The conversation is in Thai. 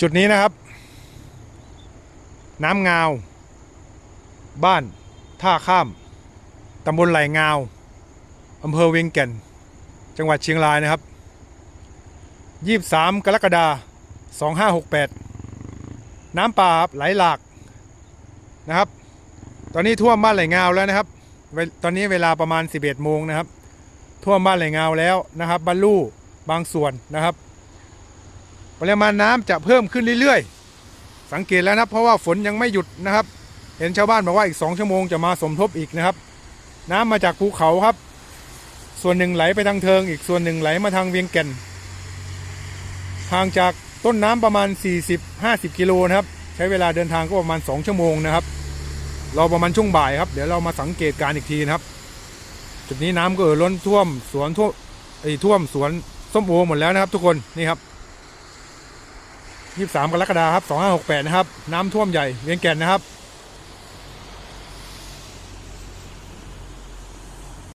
จุดนี้นะครับ น้ำงาว บ้านท่าข้ามตำบลไหลงาวอำเภอเวียงแก่น จังหวัดเชียงรายนะครับ 23 กรกฎาคม2568 น้ำป่าไหลหลากนะครับ ตอนนี้ท่วมบ้านไหลงาวแล้วนะครับ ตอนนี้เวลาประมาณ 11โมงนะครับ ท่วมบ้านไหลงาวแล้วนะครับบ้านลู่บางส่วนนะครับ ปริมาณน้ำจะเพิ่มขึ้นเรื่อยๆ สังเกตแล้วนะเพราะว่าฝนยังไม่หยุดนะครับ เห็นชาวบ้านบอกว่าอีก 2 ชั่วโมงจะมาสมทบอีกนะครับ น้ำมาจากภูเขาครับ ส่วนหนึ่งไหลไปทางเทิง อีกส่วนหนึ่งไหลมาทางเวียงแก่นห่างจากต้นน้ำประมาณ 40-50 กิโลนะครับ ใช้เวลาเดินทางก็ประมาณ 2 ชั่วโมงนะครับเราประมาณช่วงบ่ายครับ เดี๋ยวเรามาสังเกตการอีกทีนะครับ จุดนี้น้ำก็เอ่อล้นท่วมสวนท่วมไอ้ท่วมสวนส้มโอหมดแล้วนะครับ ทุกคนนี่ครับ 23 กรกฎาคมครับ 2568 นะครับ น้ำท่วมใหญ่เวียงแก่นนะครับ